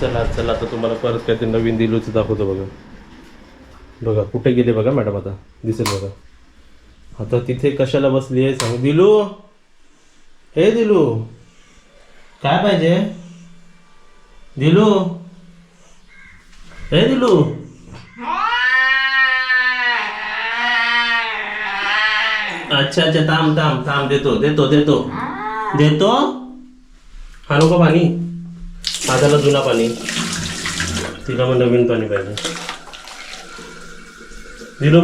चला चला आता तुम्हाला परत काय ते नवीन दिलूचं दाखवतो बघा. बघा कुठे गेले बघा मॅडम आता. दिसेल बघा. आता तिथे कशाला बसली आहे सांग. दिलू! हे दिलू! काय पाहिजे? दिलू! हे दिलू! अच्छा अच्छा थांब थांब थांब देतो देतो देतो. देतो? हा नको पाणी. माझ्याला जुना पाणी. तिला मग नवीन पाणी पाहिजे. दिलो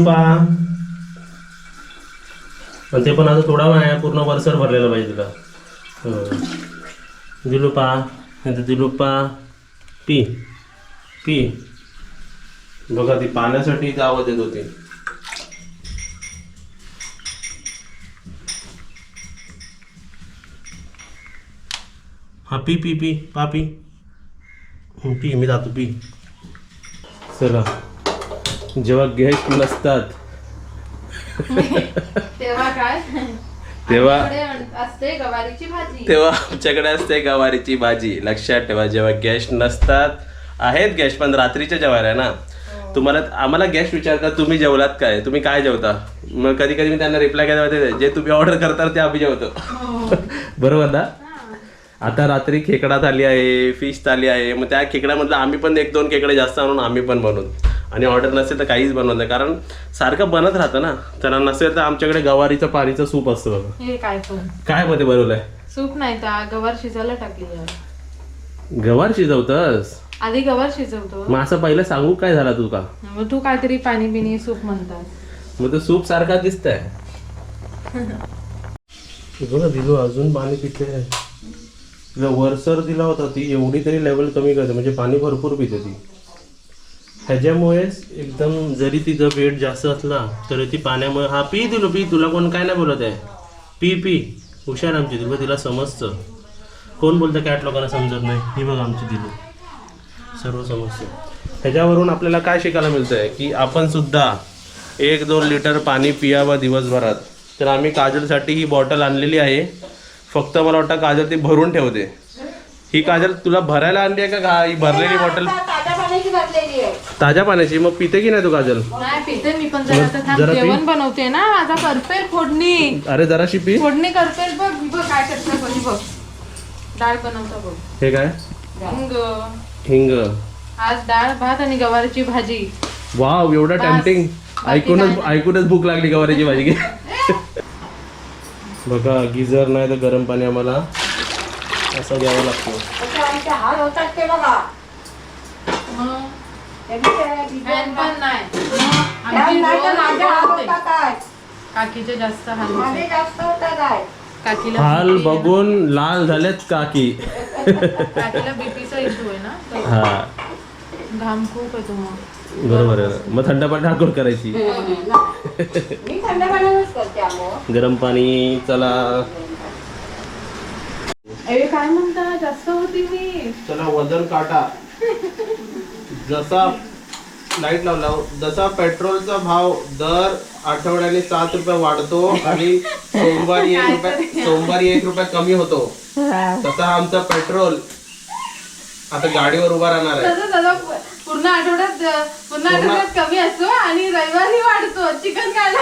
पण ते पण आता थोडा आहे पूर्ण वरसर भरलेला पाहिजे तिला. हो. नाही तर पी. पी. बघा ती पाण्यासाठी इथे आवाज होती. हा पी पी पी. पा पी. पी मी जातो पी. चला. जेव्हा गेस्ट नसतात तेव्हा काय? तेव्हा आमच्याकडे असते गवारीची भाजी. तेव्हा आमच्याकडे असते गवारीची भाजी. लक्षात ठेवा जेव्हा गेस्ट नसतात आहेत गेस्ट पण रात्रीच्या जेवायला आहे ना? तुम्हाला आम्हाला गेस्ट विचारतात तुम्ही जेवलात काय? तुम्ही काय जेवता? मग कधी कधी मी त्यांना रिप्लाय देते जे तुम्ही ऑर्डर करता ते आम्ही जेवतो. बरोबर ना? आता रात्री खेकडा थाली आहे फिश थाली आहे. मग त्या खेकड्यामधलं आम्ही पण एक दोन खेकडे जास्त आणून आम्ही पण बनवू आणि ऑर्डर नसेल तर काहीच बनवत नाही. कारण सारखं बनत राहतं ना. तर नसेल तर आमच्याकडे गवारीचं पाणीचं सूप असतं बघा. हे काय पण. काय मध्ये बनवलंय? सूप नाही तर गवार शिजायला टाकली आहे. गवार शिजवतस? आधी गवार शिजवतो. मग असं पहिलं सांगू काय झाला तुका मग तू काहीतरी पाणी बिणी सूप म्हणतात. मग तो सूप सारखा दिसतंय. बघा दिलो अजून पाणी पिते तिला वरसर दिला होता ती एवढी तरी लेवल कमी करते म्हणजे पाणी भरपूर पिते ती. ह्याच्यामुळेच एकदम जरी तिचं वेट जास्त असला तरी ती पाण्यामुळे हा पी दिलो पी तुला कोण काय नाही बोलत आहे. पी पी हुशार आमची दिलो तिला समजतं. कोण बोलतं कॅट लोकांना समजत नाही ही बघ आमची दिलो. सर्व समजतं. ह्याच्यावरून आपल्याला काय शिकायला मिळतं आहे की आपण सुद्धा एक दोन लिटर पाणी पियावं दिवसभरात. तर आम्ही काजलसाठी ही बॉटल आणलेली आहे. फक्त मला वाटतं काजल ती भरून ठेवते. ही काजल तुला भरायला आणली आहे का? ही भरलेली बॉटल ताज्या पाण्याची मग पिते की नाही तू काजल? नाही पिते मी पण जरा आता थांब. जरा पी. जेवण बनवते ना माझा फोडणी. अरे जराशी पी. फोडणी करते बघ बघ काय करते बघ बघ. डाळ बनवता बघ. हे काय? हिंग. हिंग. आज डाळ भात आणि गवारीची भाजी. वाव एवढं बस. टेम्पटिंग बाकी ऐकूनच काय ऐकूनच भूक लागली गवारीची भाजी. घे बघा गिझर नाही तर गरम पाणी आम्हाला असं घ्यावं लागतं. काकीचे जास्त हाल काकीला हाल बघून लाल झालेत काकी. काकीला बीपीचा इश्यू आहे ना? हा. घाम खूप येतो मग बरोबर आहे. मग थंड पाणी आंघोळ करायची. मी थंड पाण्यानेच करते आंघोळ गरम पाणी चला. अरे काय म्हणता? जास्त होती मी. चला वजन काटा. जसा लाइट लावला जसा पेट्रोलचा भाव दर आठवड्याने सात रुपये वाढतो आणि सोमवारी एक रुपये सोमवारी एक रुपये कमी होतो तसा आमचा पेट्रोल आता गाडीवर उभा राहणार आहे. तसं पूर्ण आठवड्यात पूर्ण आठवड्यात कमी असतो आणि रविवारी वाढतो. चिकन खायला.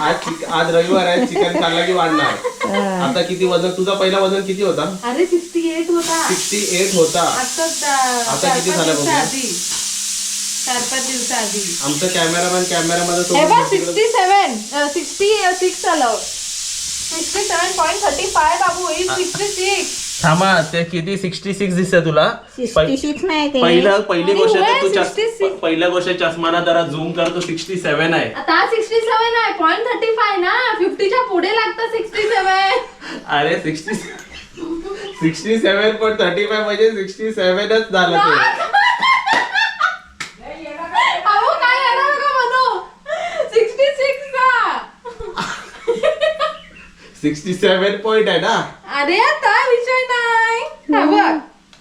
आज चिक- आज रविवार आहे चिकन खाल्ला की वाढणार. आता किती वजन? तुझा पहिला वजन किती होता? अरे सिक्स्टी एट होता. सिक्स्टी एट होता. आता आता चार किती पाच झालं बघूया? आधी. चार पाच दिवसाआधी आमचा कॅमेरामॅन कॅमेरामध्ये हे बघ सोबत सिक्स्टी सेवन सिक्स्टी सिक्स आलं sixty seven point thirty five Babu is sixty six थांबा ते किती? सिक्स्टी सिक्स दिसतंय तुला. सिक्स्टी सिक्स नाही ते पहिलं गोष्ट तर तू 66. चष्मा पहिल्या गोष्ट चष्माना जरा झूम करतो सिक्स्टी सेव्हन आहे. आता सिक्स्टी सेवन आहे. पॉईंट थर्टी फाय ना फिफ्टीच्या पुढे लागतं सिक्स्टी सेवन अरे सिक्स्टी सिक्स्टी सेव्हन पण थर्टी फाय म्हणजे सिक्स्टी सेव्हनच झालं ते. अहो काय येणार का म्हणू? सिक्स्टी सिक्स ना सिक्स्टी सेव्हन पॉइंट आहे ना? अरे आता हा बघ.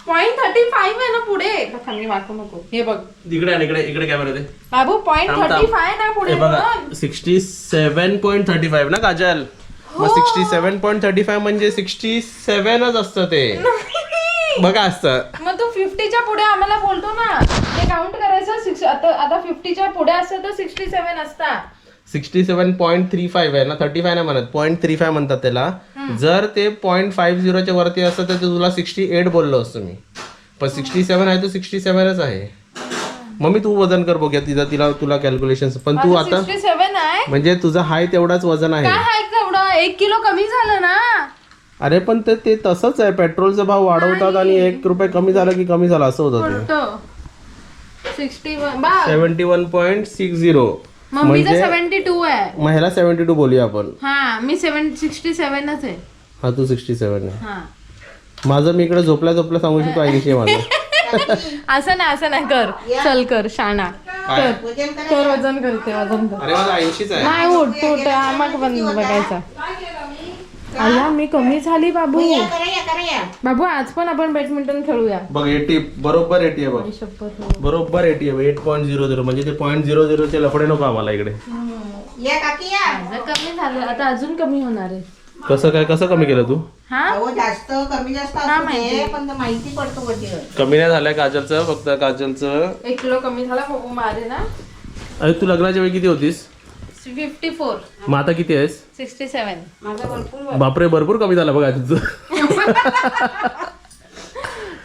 पॉईंट थर्टी फाईव्ह आहे ना पुढे. थांब, मी वाकू नको. हे बघ. इकडे आण, इकडे इकडे कॅमेरा दे बाबू पॉईंट थांब, थर्टी. फाय ना पुढे. हे बघा. Sixty seven point thirty five ना काजल? मग. Sixty seven point thirty five म्हणजे सिक्स्टी सेव्हनच असतं ते. बघा असतं. मग तू फिफ्टीच्या पुढे आम्हाला बोलतो ना. ते काउंट करायचं. आता फिफ्टीच्या पुढे असतं तर सिक्स्टी सेव्हन असता. Sixty seven point three five आहे ना थर्टी फाय नाही म्हणत पॉईंट थ्री फाय म्हणतात त्याला. जर ते पॉईंट फाईव्ह झिरोच्या वरती असतं तर तुला सिक्स्टी एट बोललो असतो मी. पण सिक्स्टी सेवन आहे तो सिक्स्टी सेवनच आहे. मम्मी तू वजन कर बघूया तिला तिला तुला कॅल्क्युलेशन पण तू आता सेव्हन आहे. म्हणजे तुझं हाय तेवढाच वजन आहे. काय आहे तेवढं एक किलो कमी झालं ना. अरे पण ते ते तसंच आहे. पेट्रोलचा भाव वाढवतात आणि एक रुपये कमी झाला की कमी झाला असं होतं ते. Sixty one seventy one point six zero. मम्मीचं सेव्हन्टी टू आहे. मग ह्याला सेव्हन्टी टू बोलूया आपण. हा मी सेवन सिक्स्टी सेव्हनच आहे. हा तू सिक्स्टी सेवन आहे. हा. माझं मी इकडे झोपल्या झोपल्या सांगू शकतो ऐंशी आहे माझं. असं नाही असं नाही कर. चल कर शाणा. काय? करा. वजन करते वजन कर. अरे माझं ऐंशीच आहे. नाही उठ आम्हाला पण बघायचा. अय्या मी कमी झाली बाबू. या करा या करा या. बाबू आज पण आपण बॅडमिंटन खेळूया. बघ एटी बरोबर एटी आहे बघ. बरोबर एटी आहे एट पॉईंट झिरो झिरो म्हणजे ते पॉईंट झिरो झिरोचे लफडे नको आम्हाला इकडे. या काकी या. माझं कमी झालं आता अजून कमी होणार आहे. कसं काय कसं कमी केलं तू? हा? अहो जास्त कमी जास्त असू दे पण ते माहिती पडतो कमी नाही झालंय काजलचं फक्त काजलचं. एक किलो कमी झाला बाबू मारे ना. अरे तू लग्नाच्या वेळी किती होतीस? फिफ्टी फोर मग आता किती आहेस? सिक्स्टी सेवन माझा भरपूर बापरे भरपूर कमी झाला बघा तुझं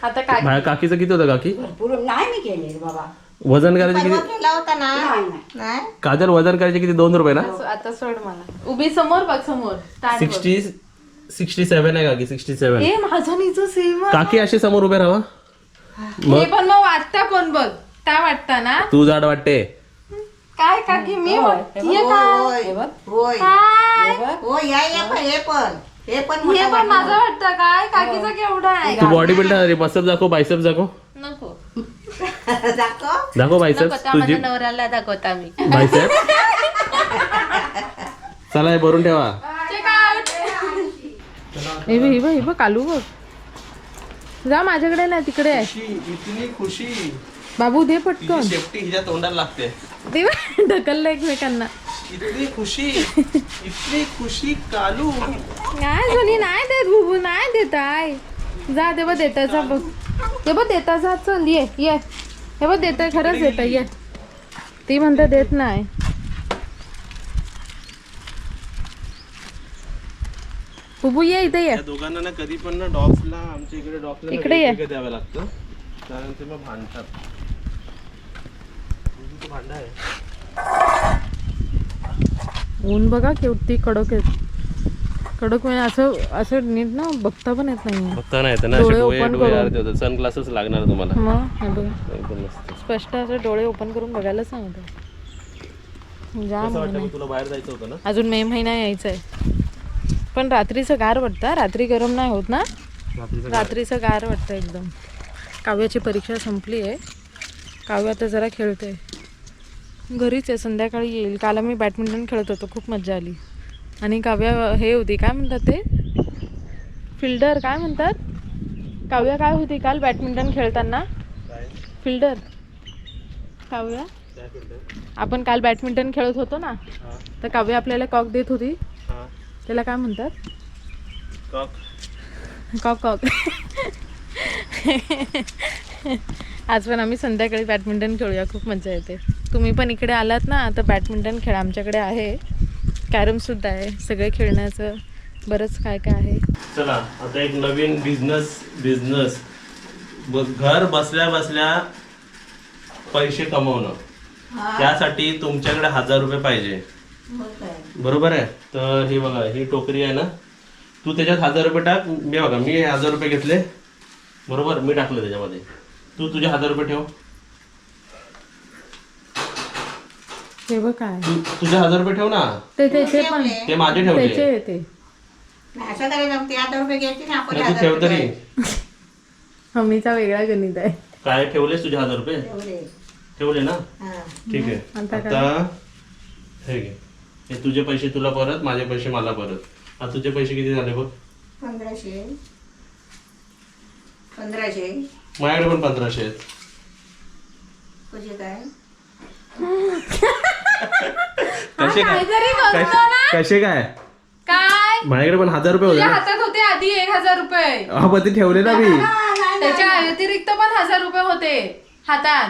आता काय माझ्या काकीचं किती होतं काकी? भरपूर. नाही मी केले बाबा. वजन करायचे किती? केला होता ना. नाही काजल वजन करायचे किती? दोन रुपये ना? आता सोड मला. उभी समोर बघ समोर. ताट बघ. सिक्स्टी सिक्स्टी सेवन आहे काकी सिक्स्टी सेवन ए माझं नीचं सेम काकी अशी समोर उभे राहा हे पण मग वाटता कोण बघ. काय वाटता ना? तू जाड वाटते. काय काकी मी वाटतीये काय होय होय. काय? हो या या पण हे पण. हे पण हे मोठा पण माझं वाटतं. काय काकीचं केवढं आहे? तू बॉडी बिल्डर मसप दाखव बायसेप दाखव. नको. दाखव. दाखव बायसेप नको त्या तुझी माझ्या नवऱ्याला दाखवता मी. बायसेप चला हे भरून ठेवा. हे बघ हे बघ हे बघ कालू बघ. जा माझ्याकडे नाही तिकडे आहे. इतनी खुशी. बाबू दे पटकन. शेपटी हिच्या तोंडाला लागते. दे बघ, ढकललं एकमेकांना. इतनी खुशी इतनी खुशी कालू. नाही सोनी नाही देत बुबू नाही देत आहे जा ते बघ देता जा बघ. ते बघ देता जा चल ये ये. हे बघ देत खरंच देत ये. ती म्हणते देत नाही. बुबू ये इथे ये. दोघांना ना कधी पण ना डॉग्सला आमच्या इकडे डॉग्सला इकडे ये. द्यावं लागतं? कारण ते मग भांडतात. ऊन बघा केवढी कडक आहेत. कडक म्हणजे असं असं नीट ना बघता पण येत नाही. बघता नाही येतं ना डोळे असे डोळे open डोळे करून. आरते होतात. सनग्लासेस लागणार तुम्हाला. मग हे बघ. स्पष्ट असं डोळे ओपन करून बघायला सांगतो. जा कसं वाटतं म्हणे. मग तुला बाहेर जायचं होतं ना? अजून मे महिना यायचा आहे. पण रात्रीचं गार वाटतं हा? रात्री गरम नाही होत ना? रात्रीचं रात्रीचं गार वाटतं एकदम. काव्याची परीक्षा संपली आहे. काव्य आता जरा खेळते. घरीच आहे. संध्याकाळी येईल. काल आम्ही बॅडमिंटन खेळत होतो. खूप मजा आली. आणि काव्य हे होती. काय म्हणतात ते? फिल्डर काय म्हणतात? काव्य काय होती काल बॅडमिंटन खेळताना? फिल्डर काव्य? आपण काल बॅडमिंटन खेळत होतो ना? तर काव्य आपल्याला कॉक देत होती. हा त्याला काय म्हणतात? कॉक कॉक कॉक आज पण आम्ही संध्याकाळी बॅडमिंटन खेळूया खूप मजा येते. तुम्ही पण इकडे आलात ना तर बॅडमिंटन खेळा आमच्याकडे आहे. कॅरमसुद्धा आहे सगळे खेळण्याचं बरंच काय काय आहे. चला आता एक नवीन बिझनेस बिझनेस घर बसल्या बसल्या पैसे कमवणं. त्यासाठी तुमच्याकडे हजार रुपये पाहिजे. बरोबर आहे? तर हे बघा ही टोकरी आहे ना. तू त्याच्यात हजार रुपये टाक मी बघा मी हजार रुपये घेतले. बरोबर? मी टाकले त्याच्यामध्ये. तू तुझे हजार रुपये ठेव. हे बघ काय. तू तुझे हजार रुपये ठेव ना. ते त्याचे पण ते माझे ठेवले. त्याचे ते. नाही, असं करायचं ते हजार रुपये घ्यायचे ना आपण नाही, तू हजार ठेव तरी. मम्मीचा वेगळा गणित आहे. काय ठेवलेस तुझे हजार रुपये. ठेवले. ना? हा. ठीक आहे. आता काय? आता हे घे. हे तुझे पैसे तुला परत माझे पैसे मला परत. आता तुझे पैसे किती झाले बघ? पंधराशे. पंधराशे. माझ्याकडे पण पंधराशे आहेत. कसे काय? कसे काय? काहीतरी कसे- करतो ना. कसे काय? काय? माझ्याकडे पण हजार रुपये होते तुझ्या ना. हातात होते आधी एक हजार रुपये. हा पण ते ठेवले ना मी. त्याच्या व्यतिरिक्त पण हजार रुपये होते. हातात.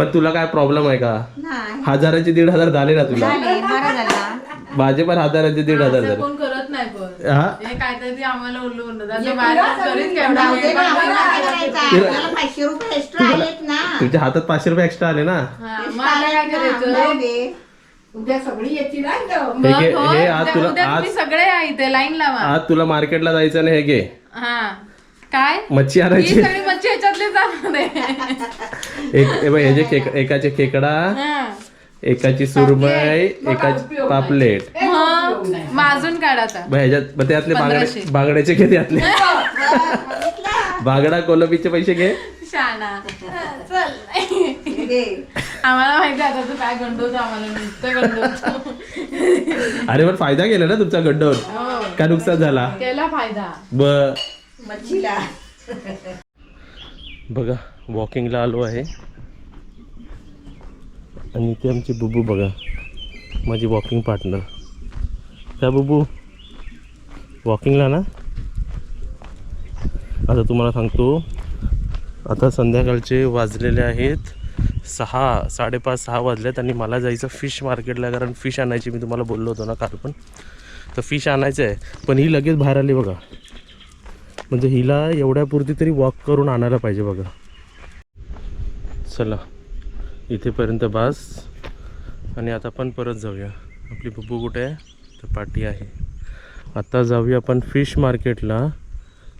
पण तुला काय प्रॉब्लेम आहे का? नाही. हजाराचे दीड हजार झाले ना तुला. झाले बरं झाला. माझे पण हजाराचे दीड हजार असं झाले. कोण करत नाही पण. हा? हे काहीतरी आम्हाला उल्लू म्हणतात असं बाहेर करीत केवढा जाऊ दे वेळ ना, पण आम्हाला नाही काय करायचं. करायचं? आपल्याला पाचशे रुपये एक्स्ट्रा आलेत ना. तुझ्या हातात पाचशे रुपये एक्स्ट्रा आले ना? हा, मग आता काय करायचं? जाऊ दे. उद्या सगळी येतील ना इथं. हे घे, हो, हे आज उद्या- तुला- उद्या आज- तुम्ही सगळे या इथे लाईन लावा आज तुला मार्केटला जायचं नाही हे घे. हा. काय? मच्छी ही आणायची. सगळी मच्छी ह्याच्यातली जाणार आहे. एक हे बघ, हे जे खेक- एकाचे खेकडा हा. एकाची सुरमई एकाची पापलेट. मग माजून काढा आता. ह्याच्यात त्यातले बांगडे पंधराशे. बांगड्याचे घे त्यातले बांगडा कोलंबीचे पैसे घे. शाणा. चल. हे घे. आम्हाला माहिती आहे आता तू काय गंडवतो आम्हाला नुसतं गंडवतो. अरे पण फायदा केला ना तुमचा गड्डवर हो. काय नुकसान झाला? केला फायदा. ब मच्छीला. बघा वॉकिंगला आलो आहे. आणि ते आमची बुबू बघा माझी वॉकिंग पार्टनर त्या बुबू? वॉकिंगला ना? आता तुम्हाला सांगतो आता संध्याकाळचे वाजलेले आहेत सहा साडेपाच सहा वाजलेत आणि मला जायचं फिश मार्केटला कारण फिश आणायची मी तुम्हाला बोललो होतो ना काल पण. तर फिश आणायचं आहे पण ही लगेच बाहेर आली बघा. म्हणजे हिला एवढ्यापुरती तरी वॉक करून आणायला पाहिजे बघा. चला इथेपर्यंत बास. आणि आता पण परत जाऊया. आपली बुब्बू कुठे आहे? तर पाठी आहे. आता जाऊया आपण फिश मार्केटला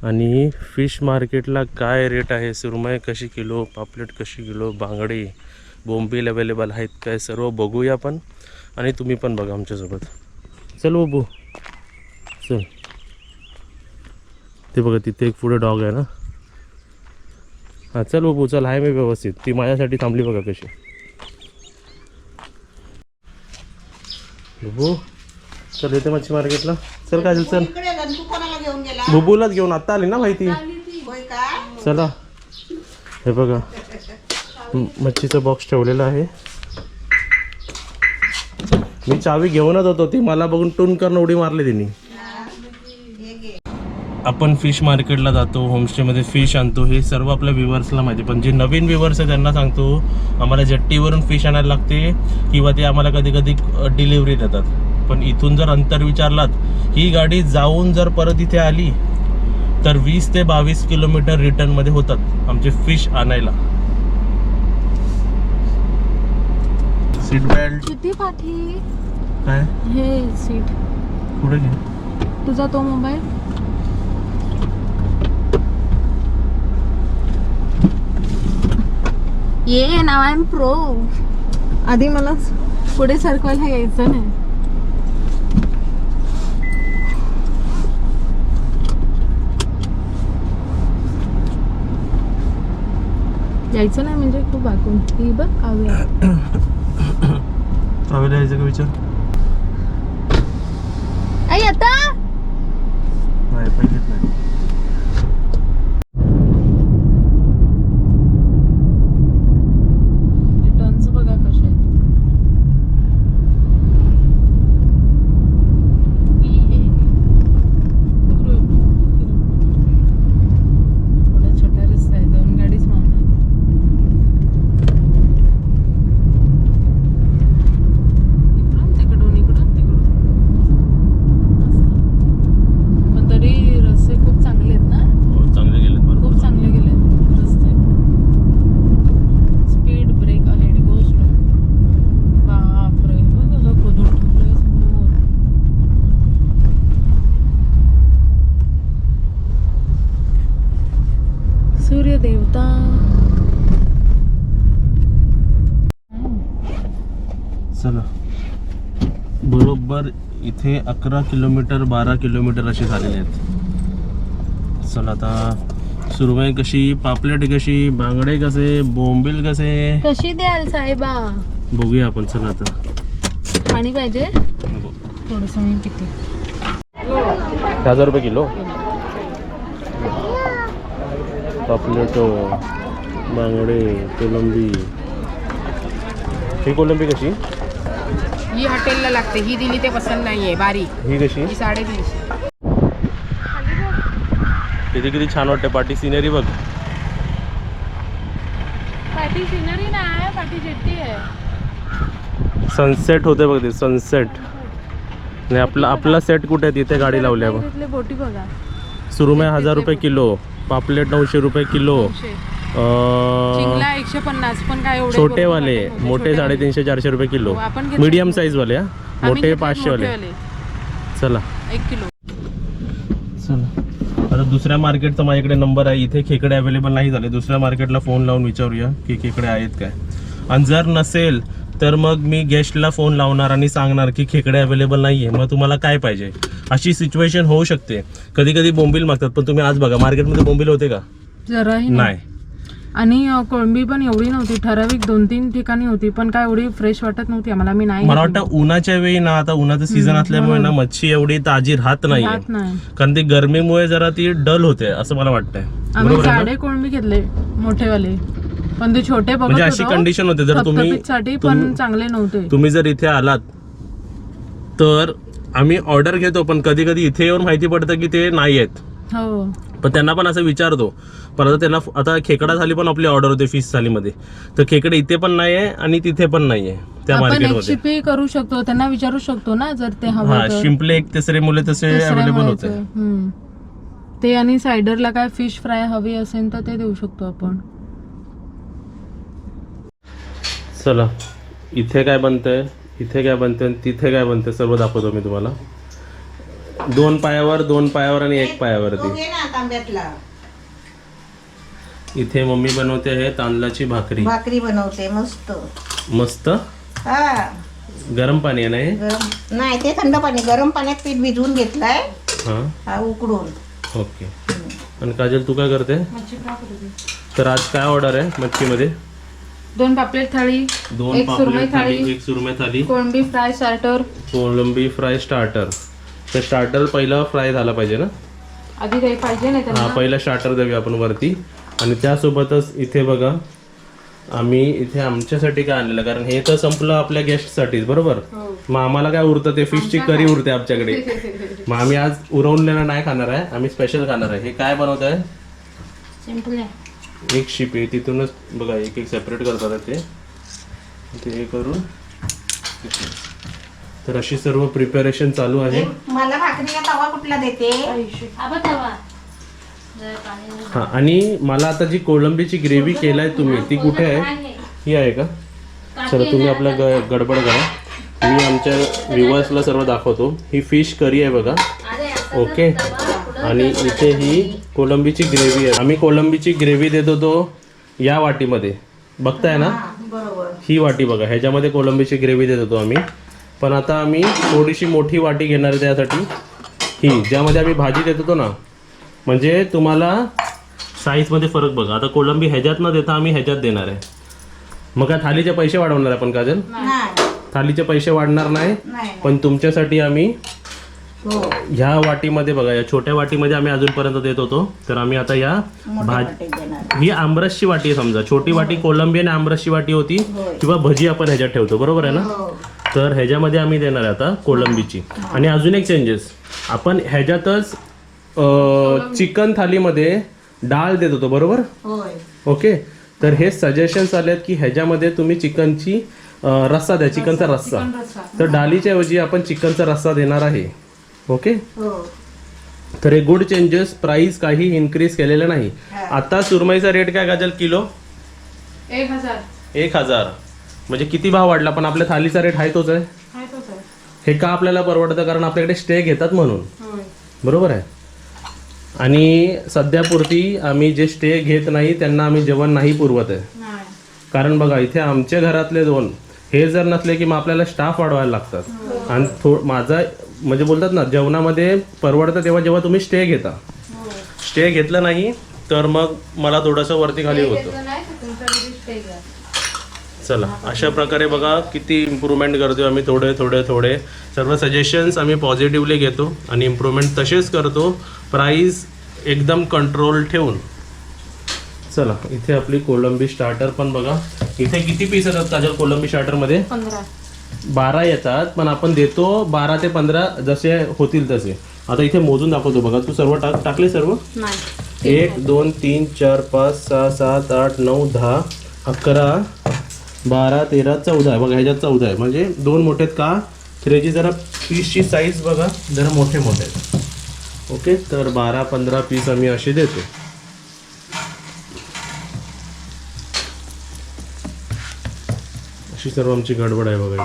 आणि फिश मार्केटला काय रेट आहे? सुरमई कशी किलो? पापलेट कशी किलो? बांगडे? बोंबील अवेलेबल आहेत काय? सर्व बघूया आपण. आणि तुम्ही पण बघा आमच्यासोबत. चल बबू चल. ते बघा तिथे एक पुढे डॉग आहे ना. हां चल बबू चल आहे मी व्यवस्थित. ती माझ्यासाठी थांबली बघा कशी. बबू चल येते मच्छी मार्केटला. चल काय चल. बुबूलाच घेऊन आता आली ना माहिती. चला. हे बघा मच्छीचा बॉक्स ठेवलेला आहे. मी चावी घेऊनच होतो ती मला बघून टून करून उडी मारली तिने. आपण फिश मार्केटला जातो होमस्टेमध्ये फिश आणतो हे सर्व आपल्या व्ह्युअर्सला माहिती. पण जे नवीन व्ह्युअर्स आहे त्यांना सांगतो आम्हाला जट्टीवरून फिश आणायला लागते किंवा ते आम्हाला कधी कधी डिलिव्हरी देतात. पण इथून जर अंतर विचारलात ही गाडी जाऊन जर परत इथे आली तर वीस ते बावीस किलोमीटर रिटर्नमध्ये होतात आमचे फिश आणायला. सीट बेल्ट किती पाठी? काय? हे सीट पुढे घे? तुझा तो मोबाईल ये नाव आय एम प्रो आधी मला पुढे सरकवायला यायचं नाही. यायचं नाही म्हणजे खूप वाकून ही बघ काव्या. ट्रॅव्हल यायचं का विचार? आई आता? नाही नाही टर्न्स बघा कसे आहेत. थोडा छोटा रस्ता आहे दोन गाडीच मावणार इकडून तिकडून इकडून तिकडून मस्त. पण तरी रस्ते खूप चांगले आहेत ना हो चांगले गेलेत बरोबर खूप चांगले गेले रस्ते स्पीड ब्रेक आहे गोष्ट बापरे बघ कसं खोदून ठेवलंय समोर सूर्य देवता चला. बरोबर इथे अकरा किलोमीटर बारा किलोमीटर असे झालेले आहेत. चला आता सुरमई कशी पापलेट कशी बांगडे कसे बोंबील कसे? कशी द्याल साहेबा? बघूया आपण चला आता. पाणी पाहिजे? थोडस मी पिते. हजार रुपये किलो? पापलेट बांगडे कोलंबी. ही कोलंबी कशी? ही हॉटेलला लागते. ही दिली ते पसंत नाहीये. बारी. ही कशी? ही साडेतीनशे तिथे किती छान वाटते. पाठी सिनेरी बघ. पाठी सिनरी नाही पाठी जेट्टी आहे. सनसेट होते बघ ते सनसेट. आणि आपला आपला सेट कुठे आहे? तिथे गाडी लावली आहे बघ. बोटी बघा. सुरुमे हजार रुपये किलो पापलेट नऊशे रुपये किलो. चिंगला एकशे पन्नास पण काय एवढे छोटे वाले. मोठे छोटे साडेतीनशे चारशे रुपये किलो. हो, आपण घेतले मीडियम मोठे. साईज वाले हा? आम्ही मोठे पाचशे वाले. मोठेवाले. चला. एक किलो. चला. आता दुसऱ्या मार्केटचा माझ्याकडे नंबर आहे. इथे खेकडे अवेलेबल नाही झाले. दुसऱ्या मार्केटला फोन लावून विचारूया की खेकडे आहेत काय. आणि जर नसेल तर मग मी गेस्टला फोन लावणार आणि सांगणार की खेकडे अवेलेबल नाही आहे मग तुम्हाला काय पाहिजे? अशी सिच्युएशन होऊ शकते. कधी कधी बोंबील मागतात पण तुम्ही आज बघा मार्केटमध्ये बोंबील होते का? जराही नाही. आणि कोळंबी पण एवढी नव्हती. ठराविक दोन तीन ठिकाणी होती पण काय एवढी फ्रेश वाटत नव्हती आम्हाला. मी नाही मला. वाटतं उन्हाच्या वेळी ना आता उन्हाचं सीझन असल्यामुळे ना मच्छी एवढी ताजी राहत नाही राहत नाही. कारण ती गरमीमुळे जरा ती डल होते असं मला वाटतंय. आम्ही बरोबर आहे ना? साडे कोळंबी घेतले मोठेवाले. पण ते छोटे बघत म्हणजे अशी होतो. कंडिशन होते जर तुम्ही साठी पण तुम- चांगले नव्हते. तुम्ही जर इथे आलात तर आम्ही ऑर्डर घेतो पण कधी कधी इथे येऊन माहिती पडतं की ते नाही आहेत हो. पण त्यांना पण असं विचारतो पण आता त्यांना आता खेकडा थाली पण आपली ऑर्डर होते फिश थालीमध्ये तर खेकडे इथे पण नाही आहे आणि तिथे पण नाही आहे त्या आपण एक मार्केटमध्ये शिपी करू शकतो त्यांना विचारू शकतो ना जर ते हा हवं तर. शिंपले एक तिसरे मुले तसे तिसऱ्या अवेलेबल मुलाचं. होते हम्म. ते आणि सायडरला काय फिश फ्राय हवी असेल तर ते देऊ शकतो आपण चला इथे काय बनतंय इथे काय बनतंय आणि तिथे काय बनतंय सर्व दाखवतो मी तुम्हाला दोन पायावर दोन पायावर आणि एक पायावरती. घे ना तांब्यातला. इथे मम्मी बनवते आहे तांदळाची भाकरी. भाकरी बनवते मस्त. मस्त? हा. गरम पाणी आहे ना हे? गरम नाही ते थंड पाणी गरम पाण्यात पीठ भिजवून घेतलाय. हां. हा उकडून. ओके. आणि काजल तू काय करते? तर आज काय ऑर्डर आहे मच्छीमध्ये? दोन पापलेट थाळी दोन एक सुरमई पापलेट थाली थाळी. एक सुरमई थाली कोळंबी फ्राय स्टार्टर. कोलंबी फ्राय स्टार्टर. तर स्टार्टर पहिला फ्राय झाला पाहिजे ना? आधी काही पाहिजे नाही हा पहिला स्टार्टर देऊया आपण वरती. आणि त्यासोबतच इथे बघा आम्ही इथे आमच्यासाठी काय आणलेलं? कारण हे तर संपलं आपल्या गेस्टसाठीच बरोबर? हो. मग आम्हाला काय उरतं ते? फिशची करी उरते आमच्याकडे. मग आम्ही आज उरवलेलं नाही खाणार आहे आम्ही स्पेशल खाणार आहे. हे काय बनवत आहे? एक शिप आहे तिथूनच बघा एक एक सेपरेट करतात ते. ते हे करून तर अशी सर्व प्रिपरेशन चालू आहे. मला भाकरीला तवा कुठला देते? हा आणि मला आता जी कोळंबीची ग्रेव्ही केलाय तुम्ही ती कुठे आहे? ही आहे का? चला तुम्ही आपल्या ग गडबड करा. मी आमच्या व्ह्युअर्सला सर्व दाखवतो. ही फिश करी आहे बघा. ओके आणि इथे ही कोलंबीची ग्रेव्ही आहे. आम्ही कोलंबीची ग्रेव्ही देत होतो या वाटीमध्ये. बघताय ना? बरोबर. ही वाटी बघा. ह्याच्यामध्ये कोलंबीची ग्रेव्ही देत होतो आम्ही. पण आता आम्ही थोडीशी मोठी वाटी घेणार आहे त्यासाठी. ही ज्यामध्ये आम्ही भाजी देत होतो ना. म्हणजे तुम्हाला साईजमध्ये फरक बघा. आता कोलंबी ह्याच्यात न देता आम्ही ह्याच्यात देणार आहे. मग काय थालीचे पैसे वाढवणार आपण काजल? नाही. थालीचे पैसे वाढणार नाही. पण तुमच्यासाठी आम्ही हो. ह्या वाटीमध्ये बघा या छोट्या वाटीमध्ये आम्ही अजूनपर्यंत देत होतो. तर आम्ही आता या भाज ही आमरसची वाटी आहे समजा. छोटी वाटी कोलंबी आणि आमरसची वाटी होती. किंवा भजी आपण ह्याच्यात ठेवतो. बरोबर आहे ना? हो. तर ह्याच्यामध्ये आम्ही देणार आहे आता कोलंबीची आणि अजून एक चेंजेस आपण ह्याच्यातच चिकन थालीमध्ये डाळ देत होतो बरोबर? ओके. तर हे सजेशन्स आलेत की ह्याच्यामध्ये तुम्ही चिकनची रस्सा द्या चिकनचा रस्सा तर डालीच्या ऐवजी आपण चिकनचा रस्सा देणार आहे. ओके? हो. तर हे गुड चेंजेस प्राइस काही इन्क्रीज केलेलं नाही. आता सुरमईचा रेट काय गाजल किलो? एक हजार. एक हजार. म्हणजे किती भाव वाढला पण आपल्या थालीचा रेट आहे तोच आहे? आहे तो सर हे का आपल्याला परवडतं? कारण आपल्याकडे स्टे घेतात म्हणून. होय. बरोबर आहे. आणि सध्यापुरती आम्ही जे स्टे घेत नाही त्यांना आम्ही जेवण नाही पुरवत आहे. नाही. कारण बघा इथे आमच्या घरातले दोन हे जर नसले की मग आपल्याला स्टाफ वाढवायला लागतात. आणि थो माझा म्हणजे बोलतात ना जेवणामध्ये परवडतं तेव्हा जेव्हा तुम्ही स्टे घेता. स्टे घेतलं नाही तर मग मला थोडंसं वरती खाली होतं. नाही तर घ्या. चला अशा प्रकारे बघा किती इम्प्रूव्हमेंट करतो आम्ही थोडे थोडे थोडे. सर्व सजेशन्स आम्ही पॉझिटिव्हली घेतो आणि इम्प्रूव्हमेंट तसेच करतो. प्राईस एकदम कंट्रोल ठेवून. चला इथे आपली कोलंबी स्टार्टर पण बघा. इथे किती पीस येतात काजल कोलंबी स्टार्टरमध्ये बारा येतात पण आपण देतो बारा ते पंधरा जसे होतील तसे. आता इथे मोजून दाखवतो बघा. तू सर्व टाक टाकले सर्व? एक दोन तीन चार पाच सहा सात आठ नऊ दहा अकरा बारा तेरा चौदा आहे. बघा ह्याच्यात चौदा आहे. म्हणजे दोन मोठे आहेत का? तर याची जरा पीसची साईज बघा. जरा मोठे मोठे आहेत. ओके? तर बारा पंधरा पीस आम्ही असे देतो. अशी सर्व आमची गडबड आहे बघा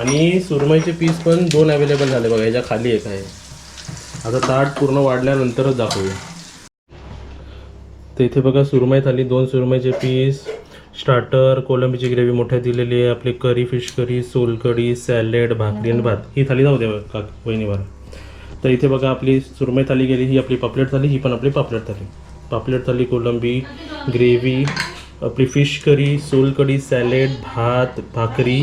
आणि सुरमईचे पीस पण दोन अवेलेबल झाले बघा. ह्याच्या खाली एक आहे. आता ताट पूर्ण वाढल्यानंतरच दाखवूया. तर इथे बघा सुरमई थाली दोन सुरमईचे पीस स्टार्टर कोलंबीची ग्रेव्ही मोठ्या दिलेली आहे आपली करी फिश करी सोलकढी सॅलेड भाकरी आणि भात. ही थाली जाऊ द्या का वहिनीवर. तर इथे बघा आपली सुरमई थाली गेली ही आपली पापलेट थाली ही पण आपली पापलेट थाली. पापलेट थाली कोलंबी ग्रेव्ही आपली फिश करी सोलकढी सॅलेड भात भाकरी